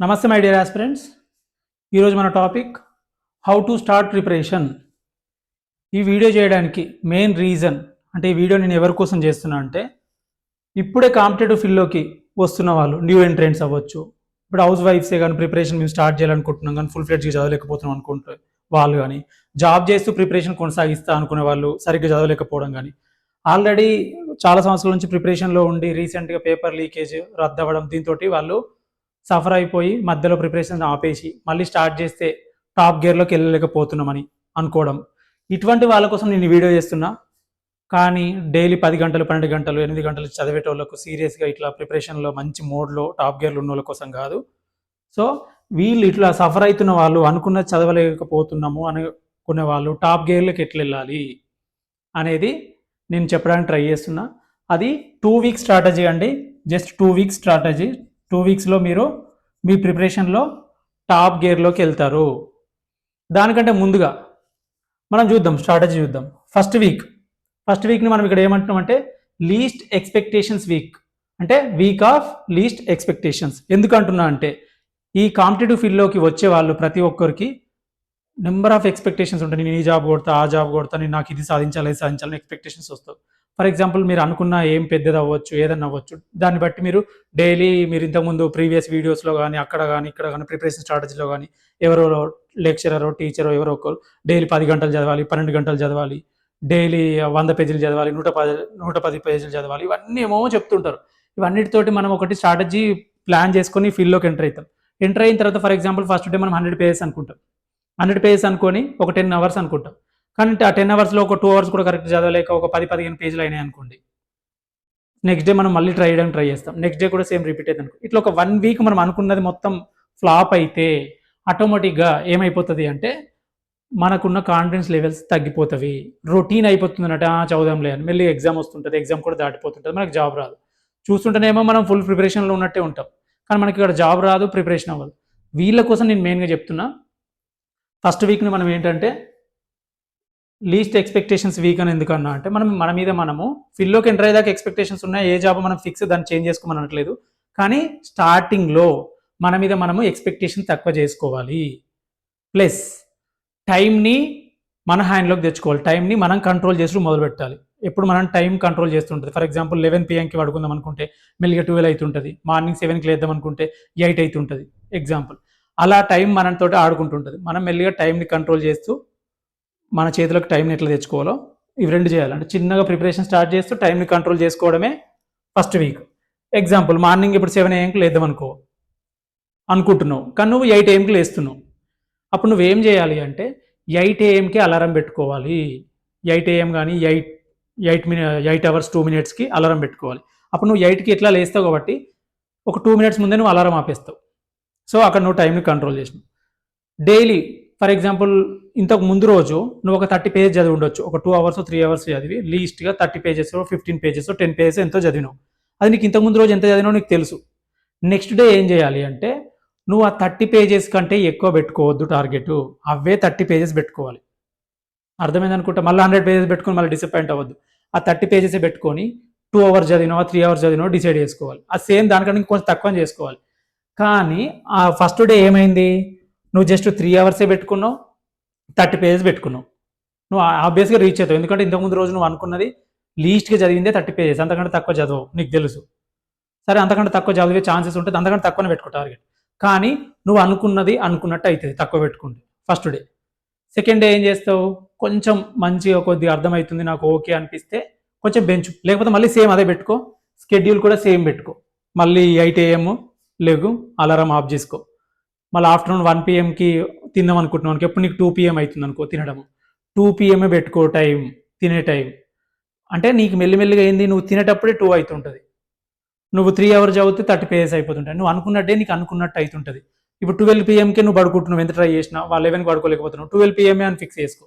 నమస్తే my dear aspirants ఈరోజు మన topic how to start preparation ఈ వీడియో చేయడానికి మెయిన్ రీజన్ అంటే ఈ వీడియో నేను ఎవరి కోసం చేస్తున్నా అంటే ఇప్పుడే కాంపిటేటివ్ ఫీల్డ్లోకి వస్తున్న వాళ్ళు న్యూ ఎంట్రెంట్స్ అవ్వచ్చు. ఇప్పుడు హౌస్ వైఫ్సే కానీ ప్రిపరేషన్ మేము స్టార్ట్ చేయాలనుకుంటున్నాం కానీ ఫుల్ ఫ్లెడ్జ్గా చదవలేకపోతున్నాం అనుకుంటే వాళ్ళు కానీ జాబ్ చేస్తూ ప్రిపరేషన్ కొనసాగిస్తా అనుకునే వాళ్ళు సరిగ్గా చదవలేకపోవడం కానీ ఆల్రెడీ చాలా సంవత్సరాల నుంచి ప్రిపరేషన్లో ఉండి రీసెంట్గా పేపర్ లీకేజ్ రద్దవడం దీంతో వాళ్ళు సఫర్ అయిపోయి మధ్యలో ప్రిపరేషన్ ఆపేసి మళ్ళీ స్టార్ట్ చేస్తే టాప్ గేర్లోకి వెళ్ళలేకపోతున్నామని అనుకోవడం. ఇటువంటి వాళ్ళ కోసం నేను వీడియో చేస్తున్నా. కానీ డైలీ పది గంటలు పన్నెండు గంటలు ఎనిమిది గంటలు చదివేటోళ్ళకు సీరియస్గా ఇట్లా ప్రిపరేషన్లో మంచి మోడ్లో టాప్ గేర్లు ఉన్న వాళ్ళ కోసం కాదు. సో వీళ్ళు ఇట్లా సఫర్ అవుతున్న వాళ్ళు అనుకున్న చదవలేకపోతున్నాము అనుకునే వాళ్ళు టాప్ గేర్లకు ఎట్లా వెళ్ళాలి అనేది నేను చెప్పడానికి ట్రై చేస్తున్నా. అది టూ వీక్స్ స్ట్రాటజీ అండి. Just two weeks strategy. Two వీక్స్లో మీరు మీ ప్రిపరేషన్లో టాప్ గేర్లోకి వెళ్తారు. దానికంటే ముందుగా మనం చూద్దాం స్ట్రాటజీ చూద్దాం. ఫస్ట్ వీక్ ఫస్ట్ వీక్ని మనం ఇక్కడ ఏమంటున్నాం అంటే లీస్ట్ ఎక్స్పెక్టేషన్స్ వీక్ అంటే వీక్ ఆఫ్ లీస్ట్ ఎక్స్పెక్టేషన్స్. ఎందుకంటున్నా అంటే ఈ కాంపిటేటివ్ ఫీల్డ్లోకి వచ్చే వాళ్ళు ప్రతి ఒక్కరికి నెంబర్ ఆఫ్ ఎక్స్పెక్టేషన్స్ ఉంటాయి. నేను ఈ జాబ్ కొడతా ఆ జాబ్ కొడతా నేను నాకు ఇది సాధించాలి ఇది సాధించాలని ఎక్స్పెక్టేషన్స్ వస్తాయి. ఫర్ ఎగ్జాంపుల్ మీరు అనుకున్న ఏం పెద్దది అవ్వచ్చు ఏదన్నా అవ్వచ్చు దాన్ని బట్టి మీరు డైలీ మీరు ఇంతకుముందు ప్రీవియస్ వీడియోస్లో కానీ అక్కడ కానీ ఇక్కడ కానీ ప్రిపరేషన్ స్ట్రాటజీలో కానీ ఎవరో లెక్చరరో టీచరో ఎవరో ఒకరు డైలీ పది గంటలు చదవాలి పన్నెండు గంటలు చదవాలి డైలీ వంద పేజీలు చదవాలి నూట పది నూట పది పేజీలు చదవాలి ఇవన్నీ ఏమో చెప్తుంటారు. ఇవన్నిటితోటి మనం ఒకటి స్ట్రాటజీ ప్లాన్ చేసుకొని ఫీల్డ్లోకి ఎంటర్ అవుతాం. ఎంటర్ అయిన తర్వాత ఫర్ ఎగ్జాంపుల్ ఫస్ట్ డే మనం హండ్రెడ్ పేజెస్ అనుకుంటాం. హండ్రెడ్ పేజెస్ అనుకొని ఒక టెన్ అవర్స్ అనుకుంటాం. కానీ ఆ టెన్ అవర్స్లో ఒక టూ అవర్స్ కూడా కరెక్ట్ చదవలేక ఒక పది పదిహేను పేజీలు అయినాయి అనుకోండి. నెక్స్ట్ డే మనం మళ్ళీ ట్రై చేయడానికి ట్రై చేస్తాం. నెక్స్ట్ డే కూడా సేమ్ రిపీట్ అవుతుంది అనుకో. ఇట్లా ఒక వన్ వీక్ మనం అనుకున్నది మొత్తం ఫ్లాప్ అయితే ఆటోమేటిక్గా ఏమైపోతుంది అంటే మనకున్న కాన్ఫిడెన్స్ లెవెల్స్ తగ్గిపోతవి. రొటీన్ అయిపోతుంది అంటే "ఆ, చదువుదాంలే అని. మళ్ళీ ఎగ్జామ్ వస్తుంటుంది. ఎగ్జామ్ కూడా దాటిపోతుంటుంది. మనకు జాబ్ రాదు. చూస్తుంటేనేమో మనం ఫుల్ ప్రిపరేషన్లో ఉన్నట్టే ఉంటాం. కానీ మనకి ఇక్కడ జాబ్ రాదు ప్రిపరేషన్ అవ్వదు. వీళ్ళ కోసం నేను మెయిన్గా చెప్తున్నా ఫస్ట్ వీక్ని మనం ఏంటంటే లీస్ట్ ఎక్స్పెక్టేషన్స్ వీక్ అని ఎందుకన్నా అంటే మనం మన మీద మనము ఫిల్లోకి ఎంటర్ అయ్యేదాకా ఎక్స్పెక్టేషన్స్ ఉన్నాయి ఏ జాబ్ మనం ఫిక్స్ దాన్ని చేంజ్ చేసుకోమని అనట్లేదు కానీ స్టార్టింగ్లో మన మీద మనము ఎక్స్పెక్టేషన్ తక్కువ చేసుకోవాలి. ప్లస్ టైంని మన హ్యాండ్లోకి తెచ్చుకోవాలి. టైంని మనం కంట్రోల్ చేసి మొదలు పెట్టాలి. ఎప్పుడు మనం టైం కంట్రోల్ చేస్తుంటుంది. ఫర్ ఎగ్జాంపుల్ లెవెన్ పిఎంకి పడుకుందాం అనుకుంటే మెల్లిగా ట్వెల్వ్ అవుతుంటుంది. మార్నింగ్ సెవెన్కి లేద్దాం అనుకుంటే ఎయిట్ అవుతుంటుంది. ఎగ్జాంపుల్ అలా టైం మనతో ఆడుకుంటుంటుంది. మనం మెల్లిగా టైంని కంట్రోల్ చేస్తూ మన చేతిలోకి టైంని ఎట్లా తెచ్చుకోవాలో ఇవి రెండు చేయాలి. అంటే చిన్నగా ప్రిపరేషన్ స్టార్ట్ చేస్తూ టైంని కంట్రోల్ చేసుకోవడమే ఫస్ట్ వీక్. ఎగ్జాంపుల్ మార్నింగ్ ఇప్పుడు సెవెన్ ఏఎంకి లేద్దాం అనుకో. అనుకుంటున్నావు. కానీ నువ్వు ఎయిట్ ఏఎంకి లేస్తున్నావు. అప్పుడు నువ్వేం చేయాలి అంటే ఎయిట్ ఏఎంకి అలారం పెట్టుకోవాలి. ఎయిట్ ఏఎం కానీ eight eight mini eight hours two మినిట్స్కి అలారం పెట్టుకోవాలి. అప్పుడు నువ్వు ఎయిట్కి ఎట్లా లేస్తావు కాబట్టి ఒక టూ మినిట్స్ ముందే నువ్వు అలారం ఆపేస్తావు. సో అక్కడ నువ్వు టైంని కంట్రోల్ చేసినావు. డైలీ ఫర్ ఎగ్జాంపుల్ ఇంతకు ముందు రోజు నువ్వు ఒక థర్టీ పేజెస్ చదివి ఉండొచ్చు. ఒక టూ అవర్స్ త్రీ అవర్స్ చదివి లీస్ట్గా thirty pages fifteen pages ten pages ఎంతో చదివినావు. అది నీకు ఇంతకు ముందు రోజు ఎంత చదివినావు నీకు తెలుసు. నెక్స్ట్ డే ఏం చేయాలి అంటే నువ్వు ఆ థర్టీ పేజెస్ కంటే ఎక్కువ పెట్టుకోవద్దు టార్గెట్ అవే థర్టీ పేజెస్ పెట్టుకోవాలి. అర్థమైంది అనుకుంటా? మళ్ళీ హండ్రెడ్ పేజెస్ పెట్టుకొని మళ్ళీ డిసప్పాయింట్ అవ్వద్దు. ఆ థర్టీ పేజెస్ పెట్టుకొని టూ అవర్స్ చదివినావా త్రీ అవర్స్ చదివినావా డిసైడ్ చేసుకోవాలి. ఆ సేమ్ దానికంటే కొంచెం తక్కువ చేసుకోవాలి. కానీ ఆ ఫస్ట్ డే ఏమైంది? నువ్వు జస్ట్ త్రీ అవర్సే పెట్టుకున్నావు థర్టీ పేజెస్ పెట్టుకున్నావు. నువ్వు ఆబ్వియస్గా రీచ్ అవుతావు. ఎందుకంటే ఇంతకుముందు రోజు నువ్వు అనుకున్నది లీస్ట్గా చదివిందే థర్టీ పేజెస్ అంతకంటే తక్కువ చదవవు నీకు తెలుసు. సరే అంతకంటే తక్కువ చదివే ఛాన్సెస్ ఉంటుంది అంతకంటే తక్కువనే పెట్టుకో టార్గెట్ కానీ నువ్వు అనుకున్నది అనుకున్నట్టు అవుతుంది తక్కువ పెట్టుకుంటే ఫస్ట్ డే సెకండ్ డే ఏం చేస్తావు? కొంచెం మంచిగా కొద్దిగా అర్థమవుతుంది నాకు ఓకే అనిపిస్తే కొంచెం బెంచ్ లేకపోతే మళ్ళీ సేమ్ అదే పెట్టుకో. స్కెడ్యూల్ కూడా సేమ్ పెట్టుకో. మళ్ళీ ఎయిట్ ఏఎం లేవు అలారం ఆఫ్ చేసుకో. మళ్ళీ ఆఫ్టర్నూన్ వన్ పిఎంకి తిందాం అనుకుంటున్నాం అనుకో ఎప్పుడు నీకు టూ పిఎం అవుతుంది అనుకో తినడం టూ పిఎంఏ పెట్టుకో టైం తినే టైం. అంటే నీకు మెల్లిమెల్లిగా ఏంది నువ్వు తినేటప్పుడే టూ అవుతుంటుంది నువ్వు త్రీ అవర్స్ చదివితే థర్టీ పేజెస్ అయిపోతుంటాయి. నువ్వు అనుకున్నట్టే నీకు అనుకున్నట్టు అవుతుంటుంది ఇప్పుడు ట్వెల్వ్ పిఎంకి నువ్వు పడుకుంటున్నావు ఎంత ట్రై చేసినా వాళ్ళు లెవెన్కి పడుకోలేకపోతున్నావు. ట్వెల్వ్ పిఎంఏ అని ఫిక్స్ చేసుకో.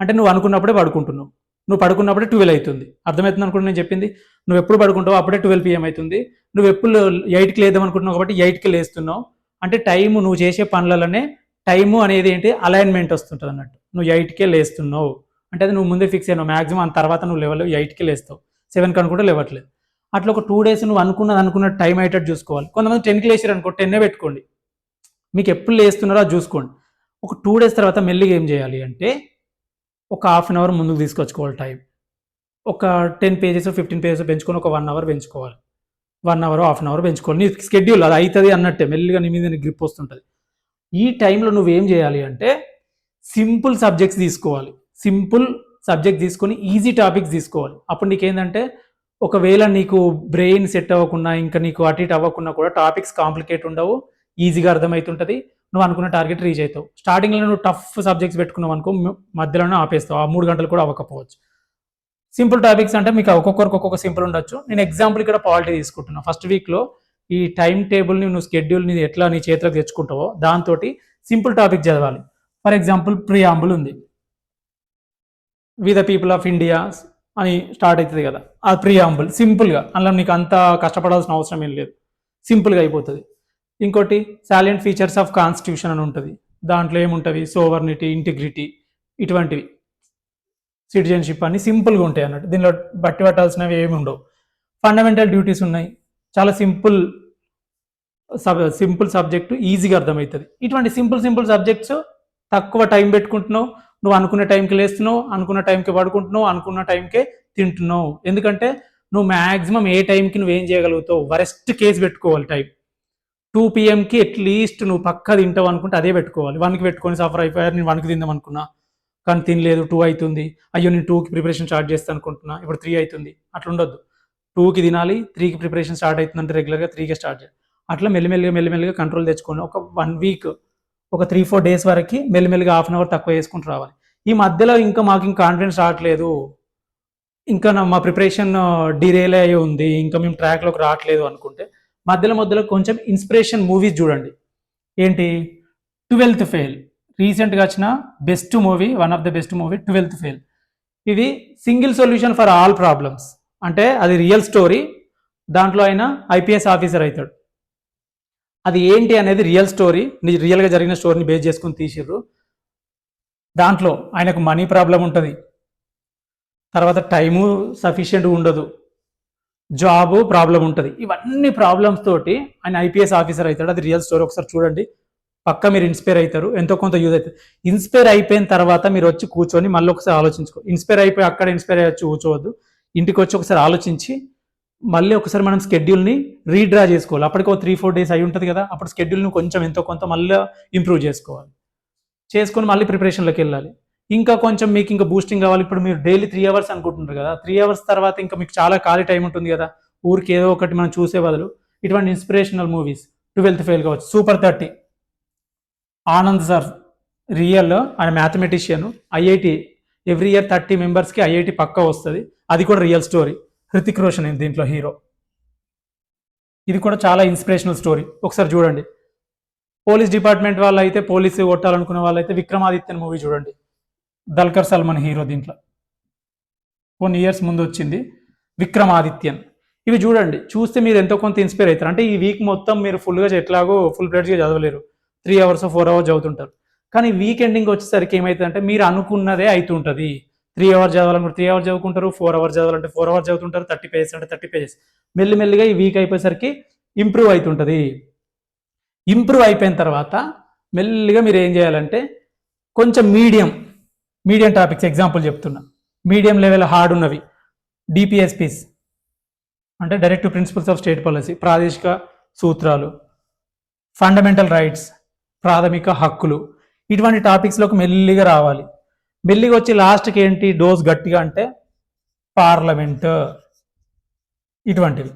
అంటే నువ్వు అనుకున్నప్పుడే పడుకుంటున్నావు. నువ్వు పడుకున్నప్పుడే ట్వెల్వ్ అవుతుంది. అర్థమవుతుంది అనుకుంటే నేను చెప్పింది? నువ్వు ఎప్పుడు పడుకుంటావు అప్పుడే ట్వెల్వ్ పిఎం అవుతుంది. నువ్వు ఎప్పుడు ఎయిట్కి లేదాం అనుకుంటున్నావు కాబట్టి ఎయిట్కి లేస్తున్నావు. అంటే టైము నువ్వు చేసే పనులలోనే టైము అనేది ఏంటి? అలైన్మెంట్ వస్తుంటుంది అన్నట్టు. నువ్వు ఎయిట్కే లేస్తున్నావు. అంటే అది నువ్వు ముందే ఫిక్స్ అయినావు. మ్యాక్సిమం ఆ తర్వాత నువ్వు లెవెల్ ఎయిట్కి లేస్తావు. సెవెన్కి అనుకుంటే లేవట్లేదు. అట్లా ఒక టూ డేస్ నువ్వు అనుకున్నది అనుకున్న టైం అయ్యేటట్టు చూసుకోవాలి. కొంతమంది టెన్కి లేచారు అనుకో టెన్నే పెట్టుకోండి. మీకు ఎప్పుడు లేస్తున్నారో అది చూసుకోండి. ఒక టూ డేస్ తర్వాత మెల్లిగా ఏం చేయాలి అంటే ఒక హాఫ్ అన్ అవర్ ముందుకు తీసుకొచ్చుకోవాలి టైం ఒక టెన్ పేజెస్ ఫిఫ్టీన్ పేజెస్ పెంచుకొని ఒక వన్ అవర్ పెంచుకోవాలి. One hour half an hour పెంచుకోవాలి. నీ స్కెడ్యూల్ అది అవుతుంది అన్నట్టే మెల్లిగా నీ మీద గ్రిప్ వస్తుంటుంది. ఈ టైంలో నువ్వేం చేయాలి అంటే సింపుల్ సబ్జెక్ట్స్ తీసుకోవాలి. సింపుల్ సబ్జెక్ట్ తీసుకొని ఈజీ టాపిక్స్ తీసుకోవాలి. అప్పుడు నీకేంటంటే ఒకవేళ నీకు బ్రెయిన్ సెట్ అవ్వకుండా ఇంకా నీకు అటు ఇటు అవ్వకుండా కూడా టాపిక్స్ కాంప్లికేట్ ఉండవు ఈజీగా అర్థమవుతుంటుంది. నువ్వు అనుకున్న టార్గెట్ రీచ్ అవుతావు స్టార్టింగ్లో నువ్వు టఫ్ సబ్జెక్ట్స్ పెట్టుకున్నావు అనుకో మధ్యలోనే ఆపేస్తావు. ఆ మూడు గంటలు కూడా అవ్వకపోవచ్చు. సింపుల్ టాపిక్స్ అంటే మీకు ఒక్కొక్కరికి ఒక్కొక్క సింపుల్ ఉండొచ్చు. నేను ఎగ్జాంపుల్ ఇక్కడ పాలిటీ తీసుకుంటున్నా. ఫస్ట్ వీక్లో ఈ టైం టేబుల్ని నువ్వు స్కెడ్యూల్ని ఎట్లా నీ చేతిలోకి తెచ్చుకుంటావో దాంతో సింపుల్ టాపిక్ చదవాలి. ఫర్ ఎగ్జాంపుల్ ప్రియాంబుల్ ఉంది. We the people of India అని స్టార్ట్ అవుతుంది కదా. ఆ ప్రియాంబుల్ సింపుల్గా అందులో నీకు అంత కష్టపడాల్సిన అవసరం ఏం లేదు. సింపుల్గా అయిపోతుంది. ఇంకోటి సాలియంట్ ఫీచర్స్ ఆఫ్ కాన్స్టిట్యూషన్ అని ఉంటుంది. దాంట్లో ఏముంటుంది? సోవర్నిటీ ఇంటిగ్రిటీ ఇటువంటివి. సిటిజన్షిప్ అని సింపుల్గా ఉంటాయి అన్నట్టు. దీనిలో బట్టి పట్టాల్సినవి ఏమి ఉండవు. ఫండమెంటల్ డ్యూటీస్ ఉన్నాయి. చాలా సింపుల్ సబ్ సింపుల్ సబ్జెక్టు ఈజీగా అర్థమవుతుంది. ఇటువంటి సింపుల్ సింపుల్ సబ్జెక్ట్స్ తక్కువ టైం పెట్టుకుంటున్నావు. నువ్వు అనుకున్న టైంకి లేస్తున్నావు అనుకున్న టైంకి పడుకుంటున్నావు అనుకున్న టైంకే తింటున్నావు. ఎందుకంటే నువ్వు మ్యాక్సిమం ఏ టైంకి నువ్వు ఏం చేయగలుగుతావు? వరెస్ట్ కేసు పెట్టుకోవాలి టైం టూ పిఎంకి అట్లీస్ట్ నువ్వు పక్క తింటావు అనుకుంటే అదే పెట్టుకోవాలి. వన్కి పెట్టుకొని సఫర్ అయిపోయారు నేను వన్కి తిందాం అనుకున్నా. కానీ తినలేదు టూ అవుతుంది. అయ్యో నేను టూకి ప్రిపరేషన్ స్టార్ట్ చేస్తాను అనుకుంటున్నా. ఇప్పుడు త్రీ అవుతుంది. అట్లా ఉండొద్దు. టూకి తినాలి త్రీకి ప్రిపరేషన్ స్టార్ట్ అవుతుందంటే రెగ్యులర్గా త్రీకే స్టార్ట్ చేయాలి. అట్లా మెల్లిమెల్లిగా మెల్లిమెల్లిగా కంట్రోల్ తెచ్చుకోండి ఒక వన్ వీక్ ఒక త్రీ ఫోర్ డేస్ వరకు మెల్లిమెల్లిగా హాఫ్ అన్ అవర్ తక్కువ వేసుకుంటూ రావాలి. ఈ మధ్యలో ఇంకా మాకు ఇంకా కాన్ఫిడెన్స్ రావట్లేదు. ఇంకా మా ప్రిపరేషన్ డిరేలే అయి ఉంది. ఇంకా మేము ట్రాక్లోకి రావట్లేదు అనుకుంటే మధ్యలో మధ్యలో కొంచెం ఇన్స్పిరేషన్ మూవీస్ చూడండి. ఏంటి? ట్వెల్త్ ఫెయిల్ రీసెంట్గా వచ్చిన best movie one of the best movie twelfth fail ఇది single solution for all problems అంటే అది రియల్ స్టోరీ దాంట్లో ఆయన ఐపీఎస్ ఆఫీసర్ అవుతాడు. అది ఏంటి అనేది రియల్ స్టోరీ రియల్గా జరిగిన స్టోరీని బేస్ చేసుకుని తీసిర్రు. దాంట్లో ఆయనకు మనీ ప్రాబ్లం ఉంటుంది. తర్వాత టైము సఫిషియెంట్ ఉండదు. జాబ్ ప్రాబ్లం ఉంటుంది. ఇవన్నీ ప్రాబ్లమ్స్ తోటి ఆయన ఐపీఎస్ ఆఫీసర్ అవుతాడు. అది రియల్ స్టోరీ ఒకసారి చూడండి. పక్క మీరు ఇన్స్పైర్ అవుతారు. ఎంతో కొంత యూజ్ అవుతుంది ఇన్స్పైర్ అయిపోయిన తర్వాత మీరు వచ్చి కూర్చొని మళ్ళీ ఒకసారి ఆలోచించుకో. ఇన్స్పైర్ అయిపోయి అక్కడ ఇన్స్పైర్ అయ్యి కూర్చోవద్దు. ఇంటికి వచ్చి ఒకసారి ఆలోచించి మళ్ళీ ఒకసారి మనం స్కెడ్యూల్ని రీడ్రా చేసుకోవాలి. అప్పటికి ఒక త్రీ ఫోర్ డేస్ అయి ఉంటుంది కదా. అప్పుడు స్కెడ్యూల్ని కొంచెం ఎంతో కొంత మళ్ళీ ఇంప్రూవ్ చేసుకోవాలి. చేసుకొని మళ్ళీ ప్రిపరేషన్లోకి వెళ్ళాలి. ఇంకా కొంచెం మీకు ఇంకా బూస్టింగ్ కావాలి. ఇప్పుడు మీరు డైలీ త్రీ అవర్స్ అనుకుంటున్నారు కదా. త్రీ అవర్స్ తర్వాత ఇంకా మీకు చాలా ఖాళీ టైం ఉంటుంది కదా. ఊరికి ఏదో ఒకటి మనం చూసే బదులు ఇటువంటి ఇన్స్పిరేషనల్ మూవీస్ ట్వెల్త్ ఫెయిల్ కావచ్చు. Super thirty Anand sir real ఆయన mathematician IIT every year thirty మెంబర్స్కి ఐఐటి పక్కా వస్తుంది. అది కూడా రియల్ స్టోరీ హృతిక్ రోషన్ దీంట్లో హీరో ఇది కూడా చాలా ఇన్స్పిరేషనల్ స్టోరీ ఒకసారి చూడండి. పోలీస్ డిపార్ట్మెంట్ వాళ్ళు అయితే పోలీసు కొట్టాలనుకునే వాళ్ళైతే విక్రమాదిత్యన్ మూవీ చూడండి. దల్కర్ సల్మాన్ హీరో దీంట్లో. కొన్ని ఇయర్స్ ముందు వచ్చింది విక్రమాదిత్యన్. ఇవి చూడండి చూస్తే మీరు ఎంతో కొంత ఇన్స్పైర్ అవుతారు. అంటే ఈ వీక్ మొత్తం మీరు ఫుల్గా ఎట్లాగో ఫుల్ ప్లేట్స్గా చదవలేరు. త్రీ అవర్స్ ఫోర్ అవర్స్ చదువుతుంటారు. కానీ వీక్ ఎండింగ్ వచ్చేసరికి ఏమవుతుందంటే మీరు అనుకున్నదే అవుతుంటుంది త్రీ అవర్స్ చదవాలనుకుంటే త్రీ అవర్స్ చదువుకుంటారు ఫోర్ అవర్స్ చదవాలంటే ఫోర్ అవర్స్ చదువుతుంటారు థర్టీ పేజెస్ అంటే థర్టీ పేజెస్ మెల్లిమెల్లిగా ఈ వీక్ అయిపోయేసరికి ఇంప్రూవ్ అవుతుంటుంది. ఇంప్రూవ్ అయిపోయిన తర్వాత మెల్లిగా మీరు ఏం చేయాలంటే కొంచెం మీడియం మీడియం టాపిక్స్ ఎగ్జాంపుల్ చెప్తున్నా. మీడియం లెవెల్ హార్డ్ ఉన్నవి. డిపిఎస్పిస్ అంటే direct principles of state policy ప్రాదేశిక సూత్రాలు ఫండమెంటల్ రైట్స్ ప్రాథమిక హక్కులు. ఇటువంటి టాపిక్స్లోకి మెల్లిగా రావాలి. మెల్లిగా వచ్చి లాస్ట్కి ఏంటి? డోస్ గట్టిగా అంటే పార్లమెంట్. ఇటువంటివి.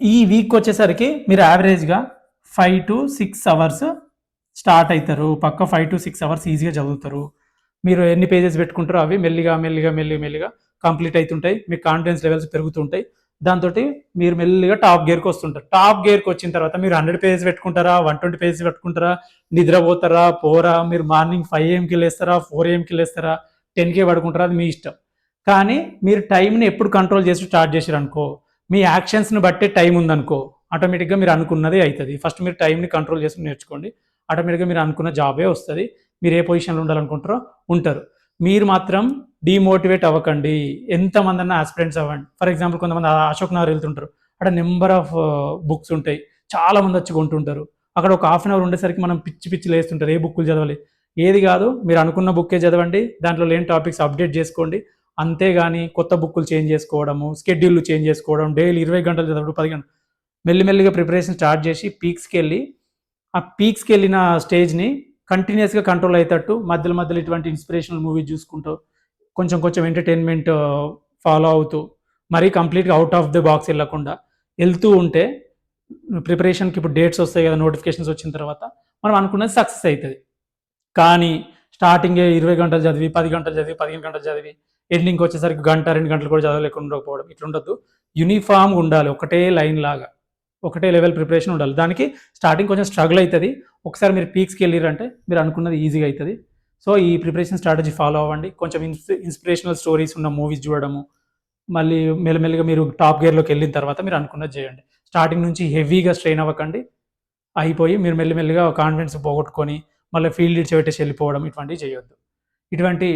ఈ వీక్ వచ్చేసరికి మీరు యావరేజ్గా five to six hours start అవుతారు పక్క ఫైవ్ టు సిక్స్ అవర్స్ ఈజీగా చదువుతారు. మీరు ఎన్ని పేజెస్ పెట్టుకుంటారో అవి మెల్లిగా మెల్లిగా మెల్లిగా మెల్లిగా కంప్లీట్ అవుతుంటాయి మీ కాన్ఫిడెన్స్ లెవెల్స్ పెరుగుతుంటాయి. దాంతో మీరు మెల్లిగా టాప్ గేర్కి వస్తుంటారు. టాప్ గేర్కి వచ్చిన తర్వాత మీరు హండ్రెడ్ పేజెస్ పెట్టుకుంటారా? వన్ ట్వంటీ పేజెస్ పెట్టుకుంటారా? నిద్రపోతారా? పోరా? మీరు మార్నింగ్ ఫైవ్ ఏఎంకి లేస్తారా? ఫోర్ ఏఎంకి లేస్తారా? టెన్కే పడుకుంటారా? అది మీ ఇష్టం. కానీ మీరు టైంని ఎప్పుడు కంట్రోల్ చేసి స్టార్ట్ చేసారు అనుకో మీ యాక్షన్స్ని బట్టే టైం ఉందనుకో ఆటోమేటిక్గా మీరు అనుకున్నదే అవుతుంది ఫస్ట్ మీరు టైంని కంట్రోల్ చేసుకుని నేర్చుకోండి. ఆటోమేటిక్గా మీరు అనుకున్న జాబే వస్తుంది. మీరు ఏ పొజిషన్లో ఉండాలనుకుంటారో ఉంటారు. మీరు మాత్రం డిమోటివేట్ అవ్వకండి. ఎంతమంది అన్న ఆస్పిరెంట్స్ అవ్వండి. ఫర్ ఎగ్జాంపుల్ కొంతమంది అశోక్ నగర్ వెళ్తుంటారు. అక్కడ నెంబర్ ఆఫ్ బుక్స్ ఉంటాయి. చాలా మంది వచ్చి కొంటుంటారు. అక్కడ ఒక హాఫ్ అన్ అవర్ ఉండేసరికి మనం పిచ్చి పిచ్చి లేస్తుంటారు. ఏ బుక్కులు చదవాలి? ఏది కాదు. మీరు అనుకున్న బుక్కే చదవండి. దాంట్లో లేని టాపిక్స్ అప్డేట్ చేసుకోండి. అంతేగాని కొత్త బుక్కులు చేంజ్ చేసుకోవడము స్కెడ్యూల్ చేంజ్ చేసుకోవడం డైలీ ఇరవై గంటలు చదవడం పది గంటలు. మెల్లిమెల్లిగా ప్రిపరేషన్ స్టార్ట్ చేసి పీక్స్కి వెళ్ళి ఆ పీక్స్కి వెళ్ళిన స్టేజ్ని కంటిన్యూస్గా కంట్రోల్ అయ్యేటట్టు మధ్యలో మధ్యలో ఇటువంటి ఇన్స్పిరేషనల్ మూవీ చూసుకుంటూ కొంచెం కొంచెం ఎంటర్టైన్మెంట్ ఫాలో uh, అవుతూ మరీ కంప్లీట్గా అవుట్ ఆఫ్ ది బాక్స్ వెళ్ళకుండా వెళ్తూ ఉంటే ప్రిపరేషన్కి ఇప్పుడు డేట్స్ వస్తాయి కదా నోటిఫికేషన్స్ వచ్చిన తర్వాత మనం అనుకున్నది సక్సెస్ అవుతుంది. కానీ స్టార్టింగే ఇరవై గంటలు చదివి పది గంటలు చదివి పదిహేను గంటలు చదివి ఎండింగ్కి వచ్చేసరికి గంట రెండు గంటలు కూడా చదవలేకుండా ఉండకపోవడం ఇట్లా ఉండొద్దు యూనిఫామ్గా ఉండాలి ఒకటే లైన్ లాగా. ఒకటే లెవెల్ ప్రిపరేషన్ ఉండాలి. దానికి స్టార్టింగ్ కొంచెం స్ట్రగుల్ అవుతుంది ఒకసారి మీరు పీక్స్కి వెళ్ళిరంటే మీరు అనుకున్నది ఈజీగా అవుతుంది సో ఈ ప్రిపరేషన్ స్ట్రాటజీ ఫాలో అవ్వండి. కొంచెం ఇన్స్ ఇన్స్పిరేషనల్ స్టోరీస్ ఉన్న మూవీస్ చూడడము మళ్ళీ మెల్లమెల్లగా మీరు టాప్ గేర్లోకి వెళ్ళిన తర్వాత మీరు అనుకున్నది చేయండి. స్టార్టింగ్ నుంచి హెవీగా స్ట్రెయిన్ అవ్వకండి. అయిపోయి మీరు మెల్లమెల్లగా కాన్ఫిడెన్స్ పోగొట్టుకొని మళ్ళీ ఫీల్డ్ ఇడ్స్ పెట్టేసి వెళ్ళిపోవడం ఇటువంటివి చేయొద్దు. ఇటువంటి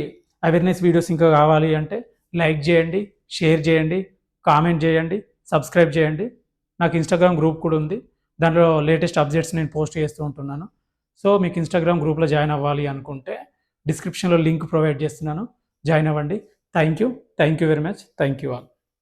అవేర్నెస్ వీడియోస్ ఇంకా కావాలి అంటే లైక్ చేయండి షేర్ చేయండి కామెంట్ చేయండి సబ్స్క్రైబ్ చేయండి. నాకు ఇన్స్టాగ్రామ్ గ్రూప్ కూడా ఉంది. దాంట్లో లేటెస్ట్ అప్డేట్స్ నేను పోస్ట్ చేస్తూ ఉంటున్నాను. సో మీకు ఇన్స్టాగ్రామ్ గ్రూప్లో జాయిన్ అవ్వాలి అనుకుంటే డిస్క్రిప్షన్లో లింక్ ప్రొవైడ్ చేస్తున్నాను. జాయిన్ అవ్వండి. Thank you thank you very much thank you all